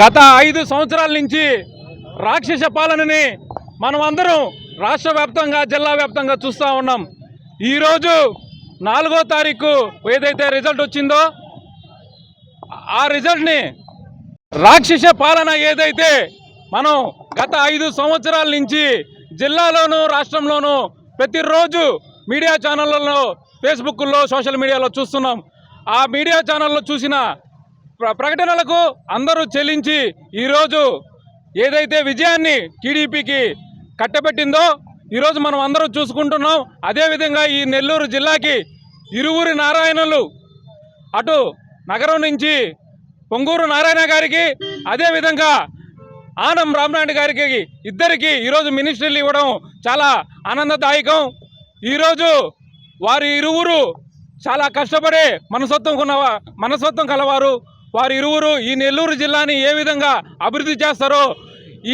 గత ఐదు సంవత్సరాల నుంచి రాక్షస పాలనని మనం అందరం రాష్ట్ర వ్యాప్తంగా జిల్లా వ్యాప్తంగా చూస్తూ ఉన్నాం. ఈరోజు నాలుగో తారీఖు ఏదైతే రిజల్ట్ వచ్చిందో ఆ రిజల్ట్ని రాక్షస పాలన ఏదైతే మనం గత ఐదు సంవత్సరాల నుంచి జిల్లాలోనూ రాష్ట్రంలోనూ ప్రతిరోజు మీడియా ఛానళ్ళలో ఫేస్బుక్లో సోషల్ మీడియాలో చూస్తున్నాం. ఆ మీడియా ఛానల్లో చూసిన ప్రకటనలకు అందరూ చెల్లించి ఈరోజు ఏదైతే విజయాన్ని టీడీపీకి కట్టబెట్టిందో ఈరోజు మనం అందరూ చూసుకుంటున్నాం. అదేవిధంగా ఈ నెల్లూరు జిల్లాకి ఇరువురి నారాయణలు అటు నగరం నుంచి పొంగూరు నారాయణ గారికి అదేవిధంగా ఆనం రామనాయుడు గారికి ఇద్దరికి ఈరోజు మినిస్ట్రీలు ఇవ్వడం చాలా ఆనందదాయకం. ఈరోజు వారి ఇరువురు చాలా కష్టపడే మనసత్వం ఉన్న మనసత్వం కలవారు. వారి ఇరువురు ఈ నెల్లూరు జిల్లాని ఏ విధంగా అభివృద్ధి చేస్తారో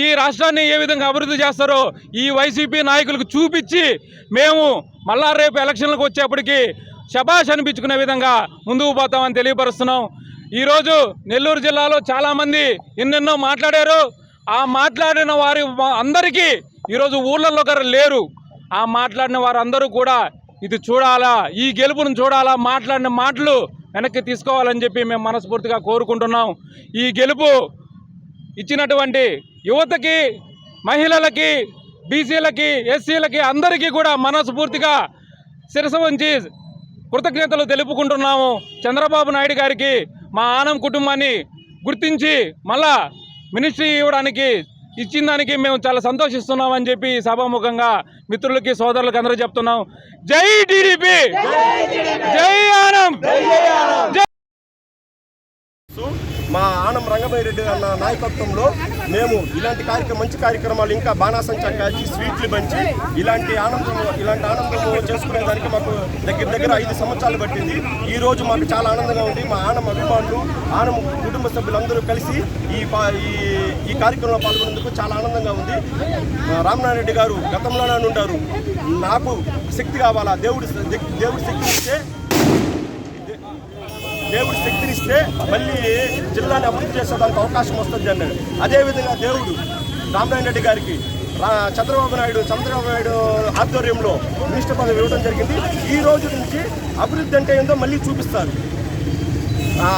ఈ రాష్ట్రాన్ని ఏ విధంగా అభివృద్ధి చేస్తారో ఈ వైసీపీ నాయకులకు చూపించి మేము మళ్ళా రేపు ఎలక్షన్లకు వచ్చేప్పటికి శబాష్ అనిపించుకునే విధంగా ముందుకు పోతామని తెలియపరుస్తున్నాం. ఈరోజు నెల్లూరు జిల్లాలో చాలామంది ఎన్నెన్నో మాట్లాడారు. ఆ మాట్లాడిన వారి అందరికీ ఈరోజు ఊళ్ళల్లో గారు లేరు. ఆ మాట్లాడిన వారందరూ కూడా ఇది చూడాలా ఈ గెలుపును చూడాలా మాట్లాడిన మాటలు వెనక్కి తీసుకోవాలని చెప్పి మేము మనస్ఫూర్తిగా కోరుకుంటున్నాం. ఈ గెలుపు ఇచ్చినటువంటి యువతకి మహిళలకి బీసీలకి ఎస్సీలకి అందరికీ కూడా మనస్ఫూర్తిగా శిరస వంచి కృతజ్ఞతలు తెలుపుకుంటున్నాము. చంద్రబాబు నాయుడు గారికి మా ఆనం కుటుంబాన్ని గుర్తించి మళ్ళా మినిస్ట్రీ ఇవ్వడానికి ఇచ్చిన దానికి మేము చాలా సంతోషిస్తున్నామని చెప్పి ఈ సభాముఖంగా మిత్రులకి సోదరులకి అందరూ చెప్తున్నాం. జై టీడీపీ! జై ఆనం జై సో మా ఆనం రంగమయ్య రెడ్డి అన్న నాయకత్వంలో మేము ఇలాంటి కార్యక్రమం మంచి కార్యక్రమాలు ఇంకా బాణాసంచా కాల్చి స్వీట్లు పంచి ఇలాంటి ఆనందం ఇలాంటి ఆనందం చేసుకునే దానికి మాకు దగ్గర దగ్గర ఐదు సంవత్సరాలు పట్టింది. ఈ రోజు మాకు చాలా ఆనందంగా ఉంది. మా ఆనం అభిమానులు ఆనం కుటుంబ సభ్యులందరూ కలిసి ఈ ఈ ఈ కార్యక్రమంలో పాల్గొనేందుకు చాలా ఆనందంగా ఉంది. మా రామనారాయణ రెడ్డి గారు గతంలోనే ఉంటారు నాకు శక్తి కావాలా? దేవుడి దేవుడి శక్తి ఇస్తే దేవుడు శక్తినిస్తే మళ్ళీ జిల్లాని అభివృద్ధి చేసేదానికి అవకాశం వస్తుంది అన్నాడు. అదేవిధంగా దేవుడు రామనారాయణ రెడ్డి గారికి చంద్రబాబు నాయుడు చంద్రబాబు నాయుడు ఆధ్వర్యంలో మినిస్టర్ పదవి ఇవ్వడం జరిగింది. ఈ రోజు నుంచి అభివృద్ధి అంటే ఏందో మళ్ళీ చూపిస్తారు. ఆ,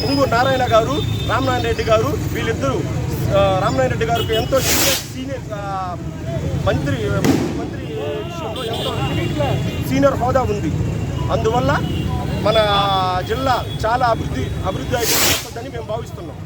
పొంగూరు నారాయణ గారు రామనారాయణ రెడ్డి గారు వీళ్ళిద్దరూ రామనారాయణ రెడ్డి గారికి ఎంతో సీనియర్ సీనియర్ మంత్రి మంత్రి విషయంలో ఎంతో సీనియర్ హోదా ఉంది. అందువల్ల మన జిల్లా చాలా అభివృద్ధి అభివృద్ధి అయిపోతుందని మేము భావిస్తున్నాం.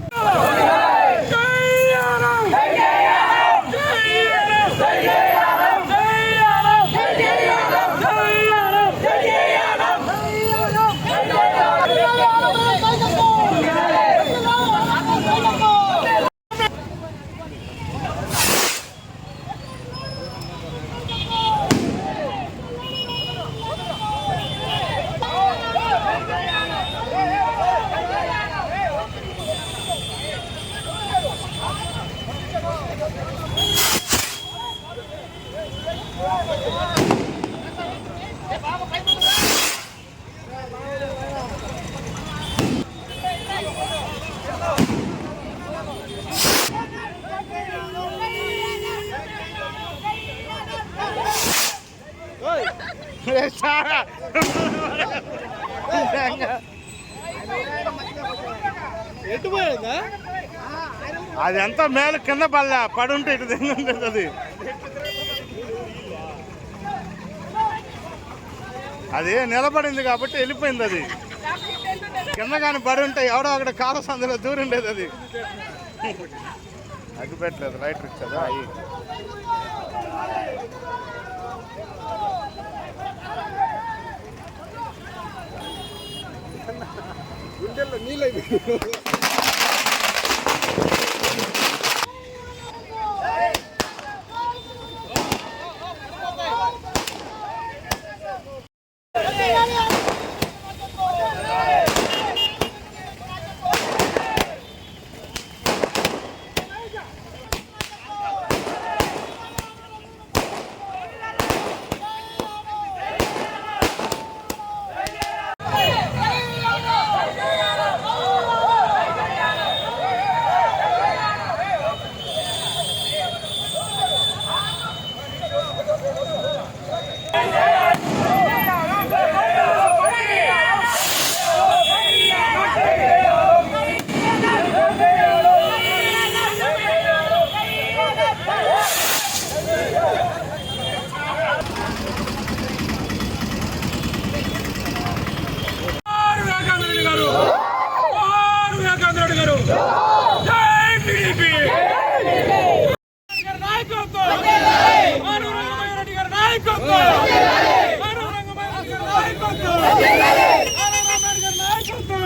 అది ఎంత మేలు కింద పల్లె పడుంటే ఇటు అది అది నిలబడింది కాబట్టి వెళ్ళిపోయింది అది. కింద కానీ పడి ఉంటే ఎవడో అక్కడ కాల సందులో దూరుండేది అది. అగ్గి పెట్టలేదు లైట్ ఇచ్చదా? అయ్యి. ライブ。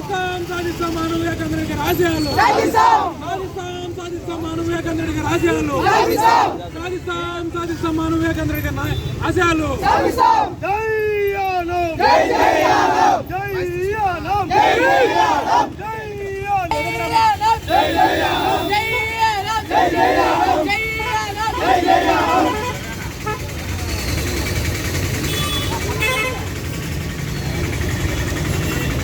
సాధిస్తాం సాధిస్తాం మానవ వివేకానంద గారి ఆశయాలు సాధిస్తాం సాధిస్తాం మానవ వివేకానంద గారి ఆశయాలు సాధిస్తాం సాధిస్తాం మానవ వివేకానంద గారి నాయ- ఆశయాలు జై జై జై